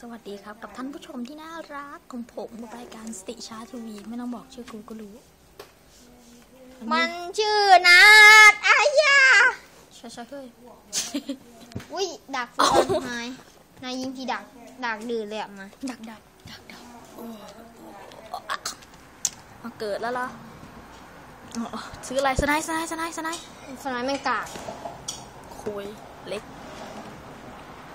สวัสดีครับ กับท่านผู้ชมที่น่ารักของผมกับรายการสติชาทีวี ไม่ต้องบอกชื่อกูก็รู้ มันชื่อนาดอายาชาชาเคยอุ้ยดักฟันนายนายยิงทีดักดักดื้อเลยอะมาดักดักดักดักโอ้อะมาเกิดแล้วเหรออ๋อซื้ออะไรสไนด์สไนด์สไนด์สไนด์สนายแม่งกากคุยเล็ก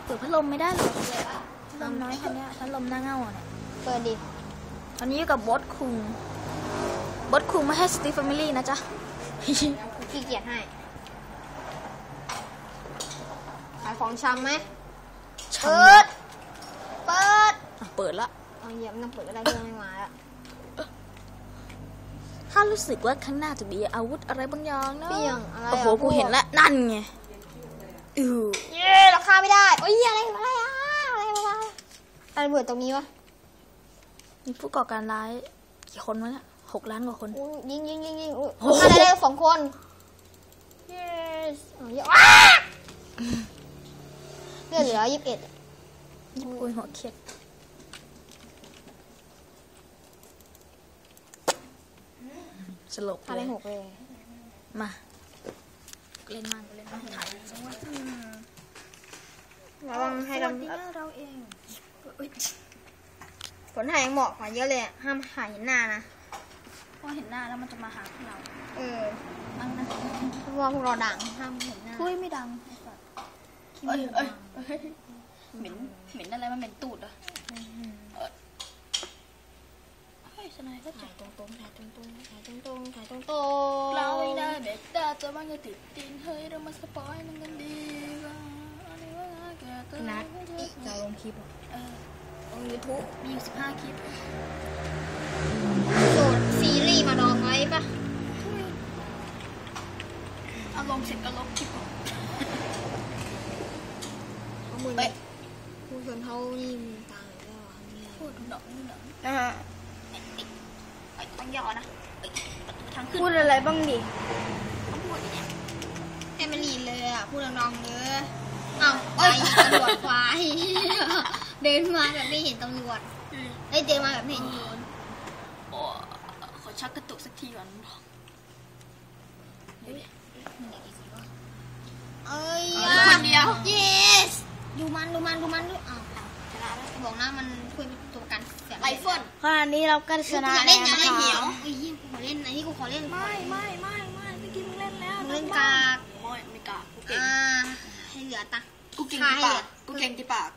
เปิดพัดลมไม่ได้เหรอพัด ลมน้อยคันเนี้ยพัดลมหน้าเง่าอะเนี่ยเปิดดิตอนนี้อยู่กับบอสคุงบอสคุงไม่ให้สตีฟแฟมิลี่นะจ๊ะขี้เกียจให้ ขายของชำไหมช่างเปิด เปิดอะเปิดละเอาเหยียบน้ำเปิดก็ได้เพื่อนไม่มาแล้วถ้ารู้สึกว่าข้างหน้าจะมีอาวุธอะไรบางอย่างนะเปี้ยงอะไรโอ้โหะกูเห็นแล้วนั่นไงอือเย้ราคาไม่ได้ โอ้ยอะไรอะไรอะอะไรวะ อะไรเบิดตรงนี้วะมีผู้ก่อการร้ายกี่คนวะเนี่ยหกล้านกว่าคน อุ๊ยยิงยิงยิงยิงอุ้ยโอ้โหฆ่าได้เลยสองคน yes เอาเยอะว้าเลือดเหลือยี่สิบเอ็ดคุยหัวเขียดสลบฆ่าได้หกเลย มาเล่นมันเล่นมันถ่ายจังหวะระวังให้สวัสดีดำนะเราเองอุ๊ย ผลถ่ายยังเหมาะกว่าเยอะเลยอะห้ามถ่ายเห็นหน้านะพอเห็นหน้าแล้วมันจะมาหาพวกเรา เออบ้างนะเพราะว่าพวกเราดังห้ามเห็นหน้า คุยไม่ดังเอ้ยเอ้ยเอ้ยเหม็นเหม็นอะไรมันเหม็นตูดเหรอะเฮ้ยสนายก็จัถ่าบยตรงๆถ่ายตรงๆถ่ายตรงๆถ่ายตรงเราไม่ได้เด็กดาจะมันจะติดตีนเฮ้ยเรามาสปอยมันกันดีกว่า นัดจะลงคลิปเออลงยูทูบมีอยู่สิบห้าคลิปโหลดซีรีส์มาดองไว้ปะเอาลงเสร็จก็ลบคลิปออกเขามือเอ้ยผู้ชนเขานี่มีตังค์แล้วอเนี่ยพูดหนองหนองนะฮะไอ้ต้องย่อนะประตูทางขึ้นพูดอะไรบ้างดิต้องพูดเนี่ยให้มันรีเลยอะ พูดดังๆเลย อ้าวไอ้ตำรวจควาย เดินมาแบบไม่เห็นตำรวจไอ้ยเดินมาแบบไม่เห็นโจรโอ้ขอชักกระตุกสักทีก่อนเดี๋ยวดิเอ้ยเอาอยู่คนเดียว yes ดูมันดูมันดูมันดูอ้าวชนะแล้วบอกนะมันคุยเป็นตัวประกันเสียงไรเฟิลขณะนี้เราก็ชกูนะอยากแล้เล่นวอยากนะเล่นคะเหี่ยวไอ้ยี่กูขอเล่นอันนี้กูขอเล่นไม่ไม่ไม่ไม่เมื่อกี้มึงเล่นแล้วมึงเล่นกาก ไม่ไม่กากกูเก่งอ่าให้เหลือตังค์ กูเก่งใช่ที่ปาอะกกูเก่งที่ปาก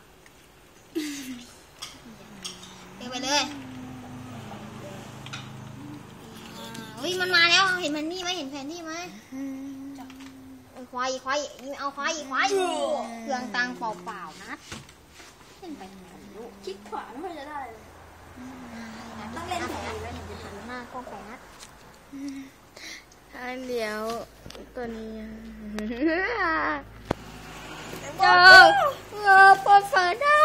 เดินไปเลยอ่าเฮ้ยมันมาแล้ว เห็นแผนที่ไหมเห็นแผนที่ไหมเออควายอีกควายอีกนี่เอาควายอีกควายอีกเปลืองตังค์เปล่าๆนะเล่นไปทำไมไม่รู้คลิกขวาไม่ค่อยจะได้เลยต้องเล่นแผนนะเห็นจะหันหน้ากล้องไปนะ อันเดียวตัวนี้เจ้าเออปิดเผยหน้า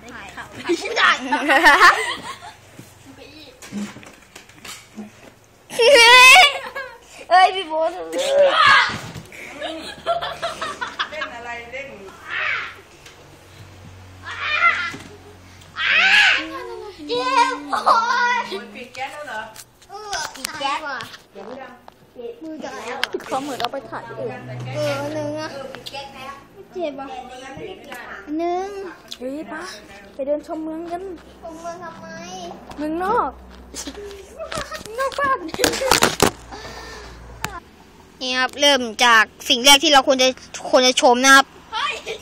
ได้ข่าวไม่ได้เอ้ยพี่โบ๊ทเจ็บโอ้ย ปิดแก๊สแล้วเหรอเออปิดแก๊สว่ะมือจะแล้วปิดความเหมือนเอาไปถ่ายที่อื่นเออหนึ่งอะเจ็บอะหนึ่งเฮ้ยปะไปเดินชมเมืองกันผมมือทำไมเมืองนอกนอกบ้านนี่ครับเริ่มจากสิ่งแรกที่เราควรจะควรจะชมนะครับ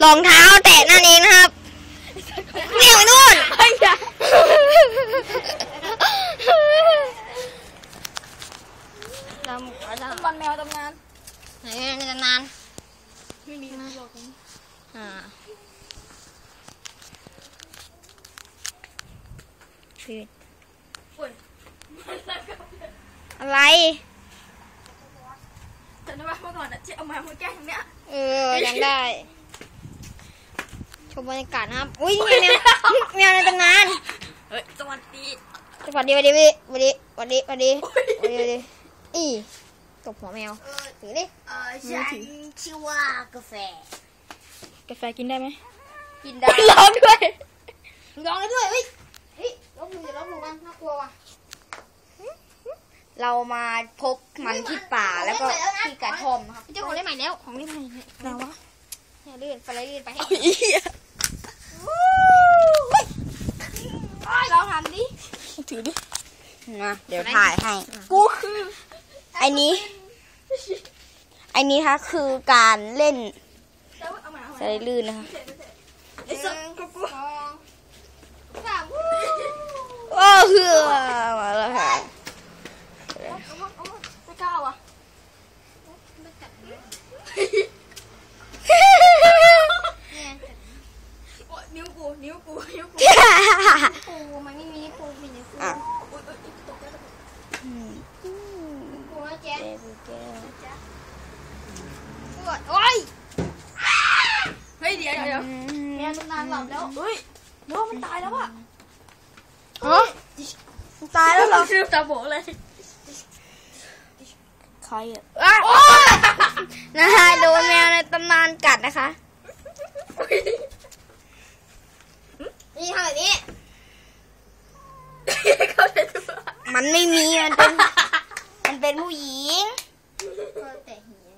รองเท้าแตะนั่นเองนะครับเบี่ยงไปนู่น ลำวันแมวตำนานไหนในตำนานไม่มีหรอกอ่าคืออะไรจำได้ว่าเมื่อก่อนอะที่เอามาเมื่อแก้ทางเนี้ยเออจำได้ชมบรรยากาศนะครับ อุ้ยแมวแมวในตำนาน เฮ้ย สวัสดี วัสดีสวัสดีพี่สวัสดีสวัสดีสวัสดีสวัสดีสวัสดีอีตบหัวแมวถือดิเออฉันชื่อว่ากาแฟกกาแฟกินได้ไหมกินได้ร้องด้วยลองเลยด้วยเฮ้ยเฮ้ยลบหลู่อย่าลบหลู่กันน่ากลัวว่ะเรามาพบมันที่ป่าแล้วก็ที่กระท่อมนะครับพี่เจ้าของเล่นใหม่แล้วของเล่นใหม่ไหนวะเนี่ยลื่นไปเลยลื่นไปให้อีอะลองทำดิ ถือดินะเดี๋ยวถ่ายให้กูคือไอ้นี้ไอ้นี้ค่ะคือการเล่นเอามาเอาสไลด์ลื่นนะคะไอ้สัสกูกูสองสามวู้โอ้เฮือมาแล้วค่ะเอามาเอามาไม่กล้าว่ะ เนี่ย โอ๊ยนิ้วกูนิ้วกูนิ้วกู ครูมันไม่มีครูมีแต่ครู อะ อุ๊ยอุ๊ยอุ๊ยตกใจตกใจ ครูนะแจ๊ค เจ๊แก้ว ปวดโอ้ย เฮ้ยเดี๋ยวเดี๋ยวเดี๋ยวแม่นานหลับแล้วเฮ้ยโน้มันตายแล้วอะฮะตายแล้วเหรอชื่อตาโบเลยใครอะนะคะโดนแมวในตำนานกัดนะคะนี่ทำแบบนี้เข้าใจตัวมันไม่มีมันเป็นมันเป็นผู้หญิงก็แต่เหีย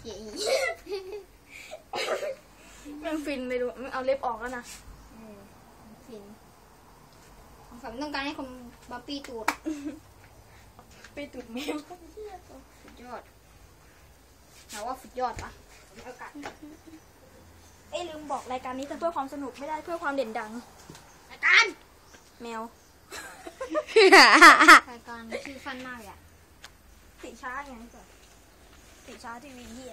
เหียแม่งฟินเลยดูมึงเอาเล็บออกแล้วนะฟินของสามต้องการให้คนบัปปี้ตูดไปตุดแมวสุดยอดถามว่าสุดยอดปะโอกาสเอ้ยลืมบอกรายการนี้ทำเพื่อความสนุกไม่ได้เพื่อความเด่นดัง รายการแมว รายการชื่อฟันมากเลยอะติช้าไงจ้ะติช้าทีวีที่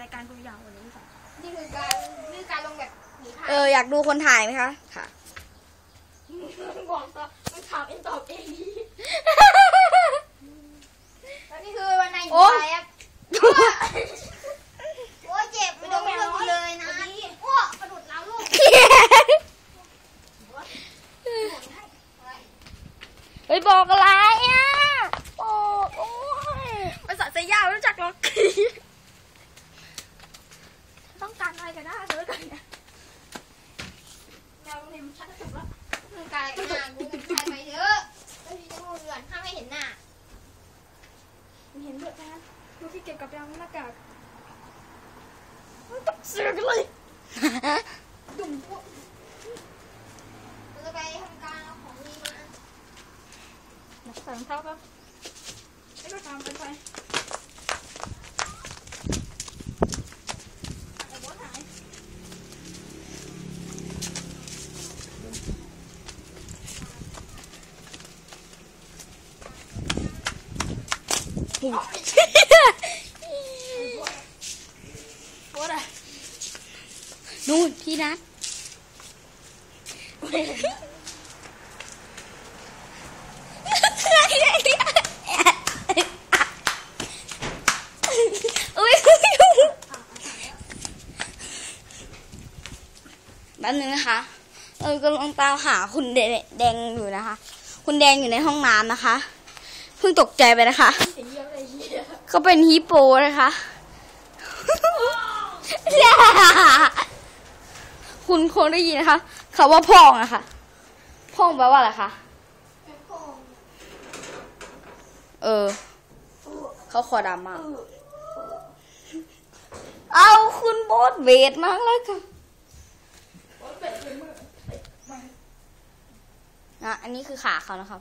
รายการกูยาวกว่านี้ค่ะนี่คือการนี่ คือการลงแบบหนีเอออยากดูคนถ่ายไหมคะค่ะบอกต่อมึงถามเองตอบเองดิแล้วนี่คือวันไหนหนีโอ้ไปครับโอ้ยเจ็บไปโดนเพื่อนกูเลยนะโอ้กระดุดแล้วลูกเฮ้ยบอกอะไรอะบอกโอ้ยภาษาเซย่าไม่รู้จักหรอกต้อง กันนะเธอกันเนี่ยแมวเนี่ยมันชักกระตุกแล้วคือการอะไรกันหน้ากูจะถ่ายไปเถอะไม่มีจะพูดเรือนห้าไม่เห็นหน้ามันเห็นด้วยนะดูที่เก็บกับยางหน้ากากมันต้องเสือกเลยดุ่มพวกเราจะไปทำการเอาของดีมาใส่รองเท้าแป๊บไม่ต้องตามกันไปไอ้โบ๊ทหาย โบ๊ทอะ นู่นพี่นัทอุ้ยแป๊บนึงนะคะ เออกำลังตามหาคุณแดแดงอยู่นะคะ คุณแดงอยู่ในห้องน้ำนะคะ เพิ่งตกใจไปนะคะเสียงเยอะเลยเฮียเขาเป็นฮิปโปนะคะ คุณคงได้ยินนะคะคำว่าพองนะคะพองแปลว่าอะไรคะเออ เขาคอดำมาก เอาคุณโบสเวทมากเลยค่ะอะอันนี้คือขาเขานะครับ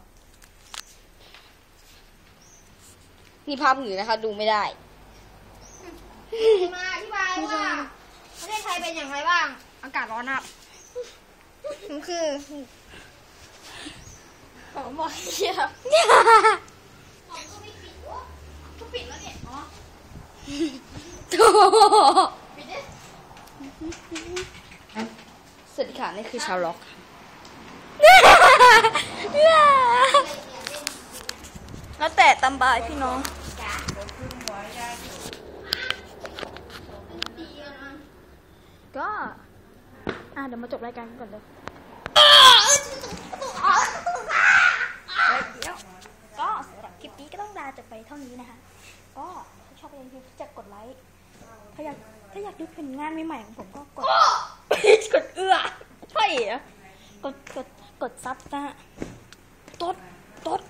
นี่ภาพหนูนะคะ ดูไม่ได้มาอธิบายว่า ประเทศไทยเป็นอย่างไรบ้าง อากาศร้อนครับมันคือผมบอกเฮียของก็ไม่ปิดโอ้ก็ปิดแล้วเนี่ยอ๋อโถ่ปิดดิสวัสดีค่ะนี่คือชาวล็อกแล้วแต่ตำบายพี่น้อง ดีอะนะ ก็ อะเดี๋ยวมาจบรายการกันก่อนเลยอ๋อเดี๋ยวก็สำหรับคลิปนี้ก็ต้องลาจบไปเท่านี้นะคะ ก็ถ้าชอบยังไงจะกดไลค์ถ้าอยากถ้าอยากดูผลงานใหม่ๆของผมก็กดกดเอื้อใช่เหรอกดกดกดซับนะฮะตด